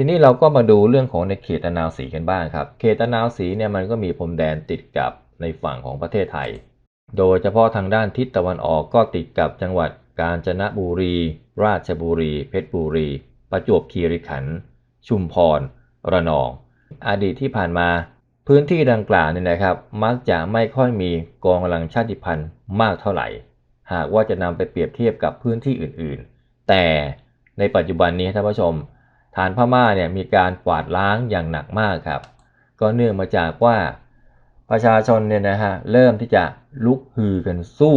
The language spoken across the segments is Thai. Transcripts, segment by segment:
ทีนี้เราก็มาดูเรื่องของในเขตตะนาวศรีกันบ้างครับ เขตตะนาวศรีเนี่ยมันก็มีพรมแดนติดกับในฝั่งของประเทศไทย โดยเฉพาะทางด้านทิศตะวันออกก็ติดกับจังหวัดกาญจนบุรี ราชบุรี เพชรบุรี ประจวบคีรีขันธ์ ชุมพร ระนอง อดีตที่ผ่านมา พื้นที่ดังกล่าวเนี่ยนะครับ มักจะไม่ค่อยมีกองกำลังชาติพันธุ์มากเท่าไหร่ หากว่าจะนำไปเปรียบเทียบกับพื้นที่อื่นๆ แต่ในปัจจุบันนี้ท่านผู้ชม ฐานพม่าเนี่ยมีการกวาดล้างอย่างหนักมากครับ ก็เนื่องมาจากว่าประชาชนเนี่ยนะฮะเริ่มที่จะลุกฮือกันสู้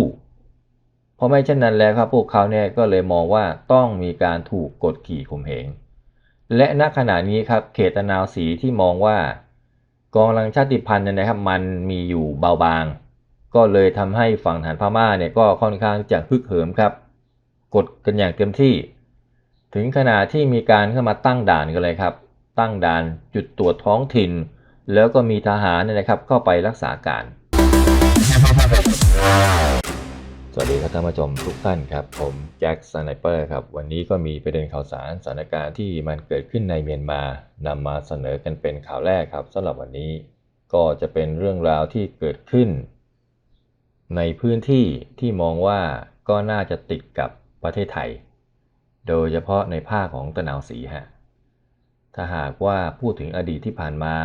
เพราะไม่เช่นนั้นแล้วครับพวกเขาเนี่ยก็เลยมองว่าต้องมีการถูกกดขี่ข่มเหง และณขณะนี้ครับเขตตะนาวสีที่มองว่ากองกำลังชาติพันธุ์เนี่ยนะครับมันมีอยู่เบาบาง ก็เลยทำให้ฝั่งฐานพม่าเนี่ยก็ค่อนข้างจะฮึกเหิมครับ กดกันอย่างเต็มที่ ถึงขนาดที่มีการเข้ามาตั้งด่านกันเลยครับ ตั้งด่านจุดตรวจท้องถิ่น แล้วก็มีทหารเนี่ยนะครับเข้าไปรักษาการ สวัสดีครับท่านผู้ชมทุกท่านครับ ผมแจ็คสไนเปอร์ครับ วันนี้ก็มีประเด็นข่าวสารสถานการณ์ที่มันเกิดขึ้นในเมียนมานำมาเสนอกันเป็นข่าวแรกครับสำหรับวันนี้ก็จะเป็นเรื่องราวที่เกิดขึ้น ในพื้นที่ที่มองว่าก็น่าจะติดกับประเทศไทย โดยเฉพาะในภาคของตะนาวศรีฮะถ้าหากว่าพูดถึงอดีตที่ผ่านมา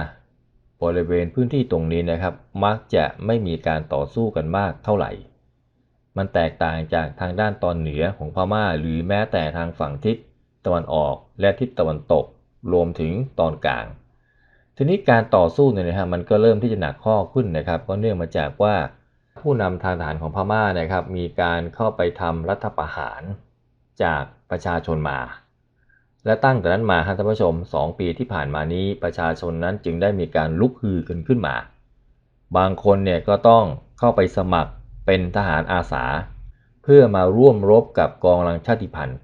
บริเวณพื้นที่ตรงนี้นะครับ มักจะไม่มีการต่อสู้กันมากเท่าไหร่ มันแตกต่างจากทางด้านตอนเหนือของพม่า หรือแม้แต่ทางฝั่งทิศตะวันออกและทิศตะวันตก รวมถึงตอนกลาง ทีนี้การต่อสู้เนี่ยนะฮะมันก็เริ่มที่จะหนักข้อขึ้นนะครับ ก็เนื่องมาจากว่าผู้นำทางทหารของพม่านะครับ มีการเข้าไปทำรัฐประหาร จากประชาชนมา และตั้งแต่นั้นมาท่านผู้ชม 2 ปีที่ผ่านมานี้ประชาชนนั้นจึงได้มีการลุกฮือกันขึ้นมา บางคนเนี่ยก็ต้องเข้าไปสมัครเป็นทหารอาสา เพื่อมาร่วมรบกับกองกำลังชาติพันธุ์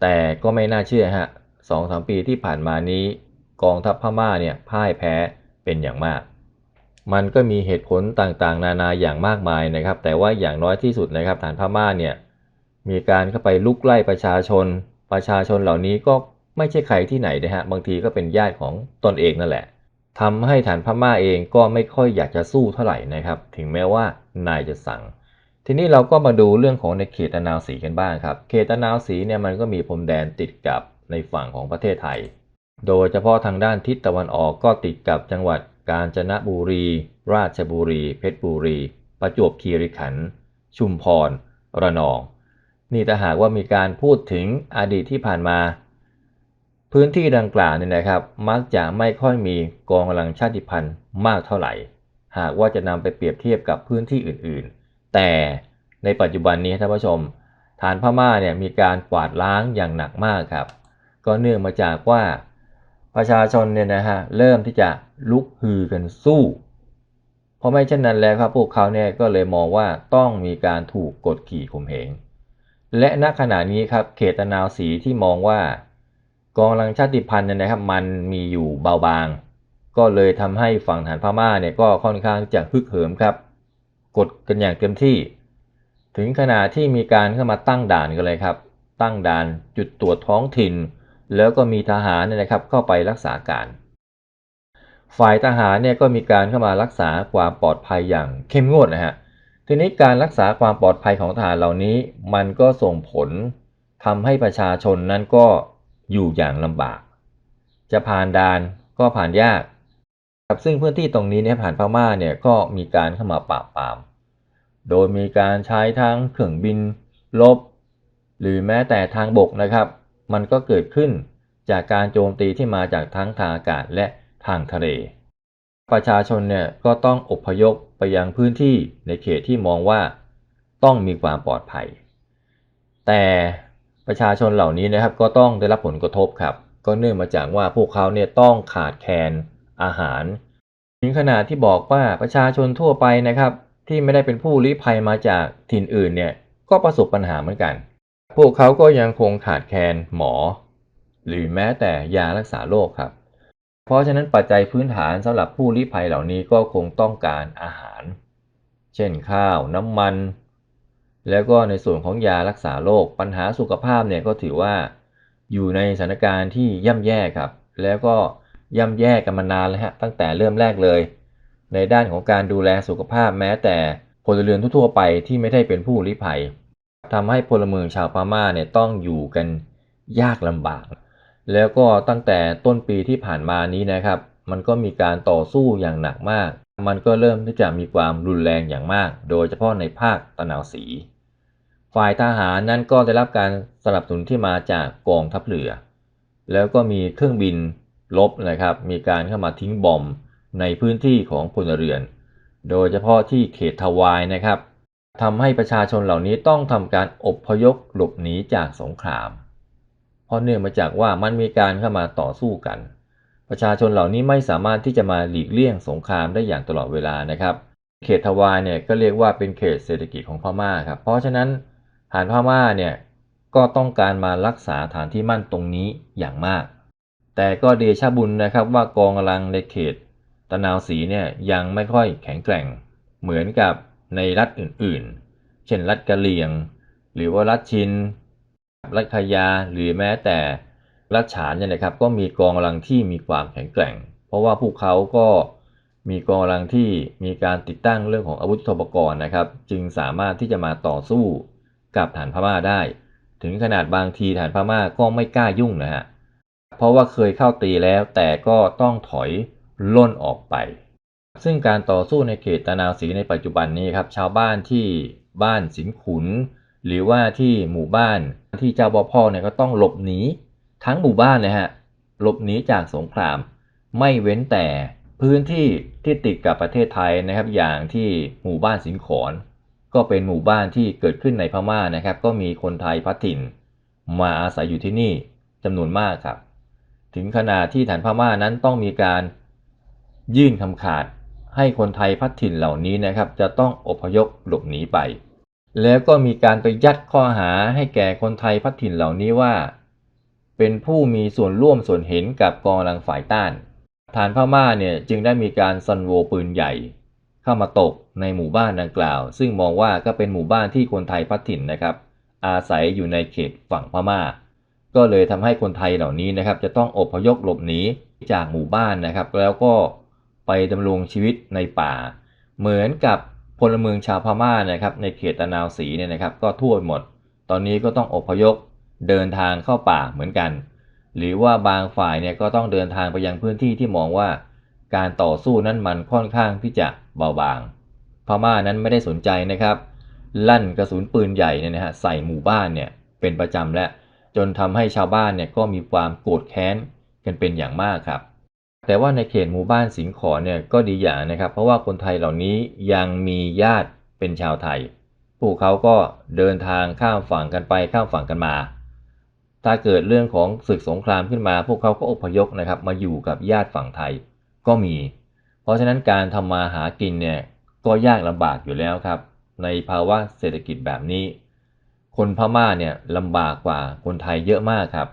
แต่ก็ไม่น่าเชื่อฮะสองสามปีที่ผ่านมานี้ กองทัพพม่าเนี่ยพ่ายแพ้เป็นอย่างมาก มันก็มีเหตุผลต่างๆ นานาอย่างมากมายนะครับ แต่ว่าอย่างน้อยที่สุดนะครับฐานพม่าเนี่ย มีการเข้าไปลุกไล่ประชาชน ประชาชนเหล่านี้ก็ไม่ใช่ใครที่ไหนนะฮะ บางทีก็เป็นญาติของตนเองนั่นแหละทำให้ฐานพม่าเองก็ไม่ค่อยอยากจะสู้เท่าไหร่นะครับ ถึงแม้ว่านายจะสั่ง ทีนี้เราก็มาดูเรื่องของในเขตตะนาวศรีกันบ้างครับ เขตตะนาวศรีเนี่ยมันก็มีพรมแดนติดกับในฝั่งของประเทศไทย โดยเฉพาะทางด้านทิศตะวันออกก็ติดกับจังหวัดกาญจนบุรี ราชบุรี เพชรบุรี ประจวบคีรีขันธ์ ชุมพร ระนอง นี่ถ้าหากว่ามีการพูดถึงอดีตที่ผ่านมา พื้นที่ดังกล่าวเนี่ยนะครับ มักจะไม่ค่อยมีกองกำลังชาติพันธุ์มากเท่าไหร่ หากว่าจะนำไปเปรียบเทียบกับพื้นที่อื่นๆ แต่ในปัจจุบันนี้ท่านผู้ชม ฐานพม่าเนี่ยมีการกวาดล้างอย่างหนักมากครับ ก็เนื่องมาจากว่าประชาชนเนี่ยนะฮะเริ่มที่จะลุกฮือกันสู้ เพราะไม่เช่นนั้นแล้วครับพวกเขาเนี่ยก็เลยมองว่าต้องมีการถูกกดขี่ข่มเหง และณขณะนี้ครับเขตนาวสีที่มองว่ากองลังชาติพันธุ์เนี่ยนะครับมันมีอยู่เบาบาง ก็เลยทำให้ฝั่งฐานพม่าเนี่ยก็ค่อนข้างจะฮึกเหิมครับ กดกันอย่างเต็มที่ ถึงขนาดที่มีการเข้ามาตั้งด่านกันเลยครับ ตั้งด่านจุดตรวจท้องถิ่น แล้วก็มีทหารเนี่ยนะครับเข้าไปรักษาการ ฝ่ายทหารเนี่ยก็มีการเข้ามารักษาความปลอดภัยอย่างเข้มงวดนะฮะ ทีนี้การรักษาความปลอดภัยของทหารเหล่านี้ มันก็ส่งผลทำให้ประชาชนนั้นก็อยู่อย่างลำบาก จะผ่านด่านก็ผ่านยากครับซึ่งพื้นที่ตรงนี้เนี่ยผ่านพม่าเนี่ยก็มีการเข้ามาปราบปราม โดยมีการใช้ทั้งเครื่องบินลบ หรือแม้แต่ทางบกนะครับ มันก็เกิดขึ้นจากการโจมตีที่มาจากทั้งทางอากาศและทางทะเล ประชาชนเนี่ยก็ต้องอพยพไปยังพื้นที่ในเขตที่มองว่าต้องมีความปลอดภัย แต่ประชาชนเหล่านี้นะครับก็ต้องได้รับผลกระทบครับ ก็เนื่องมาจากว่าพวกเขาเนี่ยต้องขาดแคลนอาหาร ถึงขนาดที่บอกว่าประชาชนทั่วไปนะครับ ที่ไม่ได้เป็นผู้ลี้ภัยมาจากถิ่นอื่นเนี่ยก็ประสบปัญหาเหมือนกัน พวกเขาก็ยังคงขาดแคลนหมอ หรือแม้แต่ยารักษาโรคครับ เพราะฉะนั้นปัจจัยพื้นฐานสำหรับผู้ลี้ภัยเหล่านี้ก็คงต้องการอาหาร เช่นข้าว น้ำมัน แล้วก็ในส่วนของยารักษาโรคปัญหาสุขภาพเนี่ยก็ถือว่าอยู่ในสถานการณ์ที่ย่ำแย่ครับ แล้วก็ย่ำแย่กันมานานแล้วฮะตั้งแต่เริ่มแรกเลย ในด้านของการดูแลสุขภาพแม้แต่พลเรือนทั่วไปที่ไม่ได้เป็นผู้ลี้ภัยทำให้พลเมืองชาวพม่าเนี่ยต้องอยู่กันยากลำบาก แล้วก็ตั้งแต่ต้นปีที่ผ่านมานี้นะครับ มันก็มีการต่อสู้อย่างหนักมาก มันก็เริ่มที่จะมีความรุนแรงอย่างมาก โดยเฉพาะในภาคตะนาวศรีฝ่ายทหารนั้นก็ได้รับการสนับสนุนที่มาจากกองทัพเรือ แล้วก็มีเครื่องบินลบนะครับ มีการเข้ามาทิ้งบอมในพื้นที่ของพลเรือน โดยเฉพาะที่เขตทวายนะครับทำให้ประชาชนเหล่านี้ต้องทำการอบพยพหลบหนีจากสงคราม ราะเนื่องมาจากว่ามันมีการเข้ามาต่อสู้กัน ประชาชนเหล่านี้ไม่สามารถที่จะมาหลีกเลี่ยงสงครามได้อย่างตลอดเวลานะครับ เขตทวายเนี่ยก็เรียกว่าเป็นเขตเศรษฐกิจของพม่าครับ เพราะฉะนั้นฐานพม่าเนี่ยก็ต้องการมารักษาฐานที่มั่นตรงนี้อย่างมาก แต่ก็เดชะบุญนะครับว่ากองกำลังในเขตตะนาวศรีเนี่ยยังไม่ค่อยแข็งแกร่ง เหมือนกับในรัฐอื่นๆ เช่นรัฐกะเหรี่ยง หรือว่ารัฐชิน รัฐขยาหรือแม้แต่รัฐฉานเนี่ยนะครับก็มีกองกำลังที่มีความแข็งแกร่ง เพราะว่าพวกเขาก็มีกองกำลังที่มีการติดตั้งเรื่องของอาวุธยุทปกรณ์นะครับ จึงสามารถที่จะมาต่อสู้กับฐานพม่าได้ ถึงขนาดบางทีฐานพม่าก็ไม่กล้ายุ่งนะฮะเพราะว่าเคยเข้าตีแล้วแต่ก็ต้องถอยล่นออกไป ซึ่งการต่อสู้ในเขตตะนาวศรีในปัจจุบันนี้ครับชาวบ้านที่บ้านสินขุน หรือว่าที่หมู่บ้านที่เจ้าพ่อพ่อเนี่ยก็ต้องหลบหนีทั้งหมู่บ้านเลยฮะหลบหนีจากสงคราม ไม่เว้นแต่พื้นที่ที่ติดกับประเทศไทยนะครับ อย่างที่หมู่บ้านสินขอน ก็เป็นหมู่บ้านที่เกิดขึ้นในพม่านะครับ ก็มีคนไทยพัดถิ่น มาอาศัยอยู่ที่นี่จำนวนมากครับ ถึงขนาดที่ฐานพม่านั้นต้องมีการยื่นคำขาดให้คนไทยพัดถิ่นเหล่านี้นะครับ จะต้องอพยพหลบหนีไป แล้วก็มีการไปยัดข้อหาให้แก่คนไทยพัดถิ่นเหล่านี้ว่า เป็นผู้มีส่วนร่วมส่วนเห็นกับกองกำลังฝ่ายต้าน ฐานพม่าเนี่ยจึงได้มีการซันโวปืนใหญ่ เข้ามาตกในหมู่บ้านดังกล่าว ซึ่งมองว่าก็เป็นหมู่บ้านที่คนไทยพัดถิ่นนะครับ อาศัยอยู่ในเขตฝั่งพม่า ก็เลยทำให้คนไทยเหล่านี้นะครับ จะต้องอพยพหลบหนีจากหมู่บ้านนะครับ แล้วก็ไปดำรงชีวิตในป่า เหมือนกับ พลเมืองชาวพม่านะครับในเขตตะนาวศรีเนี่ยนะครับก็ทั่วหมด ตอนนี้ก็ต้องอพยพเดินทางเข้าป่าเหมือนกัน หรือว่าบางฝ่ายเนี่ยก็ต้องเดินทางไปยังพื้นที่ที่มองว่า การต่อสู้นั้นมันค่อนข้างที่จะเบาบาง พม่านั้นไม่ได้สนใจนะครับ ลั่นกระสุนปืนใหญ่เนี่ยนะฮะใส่หมู่บ้านเนี่ยเป็นประจำและจนทำให้ชาวบ้านเนี่ยก็มีความโกรธแค้นกันเป็นอย่างมากครับ แต่ว่าในเขตหมู่บ้านสิงขอเนี่ยก็ดีอย่างนะครับ เพราะว่าคนไทยเหล่านี้ยังมีญาติเป็นชาวไทย พวกเขาก็เดินทางข้ามฝั่งกันไปข้ามฝั่งกันมา ถ้าเกิดเรื่องของศึกสงครามขึ้นมา พวกเขาก็อพยพนะครับมาอยู่กับญาติฝั่งไทยก็มี เพราะฉะนั้นการทำมาหากินเนี่ยก็ยากลำบากอยู่แล้วครับ ในภาวะเศรษฐกิจแบบนี้ คนพม่าเนี่ยลำบากกว่าคนไทยเยอะมากครับ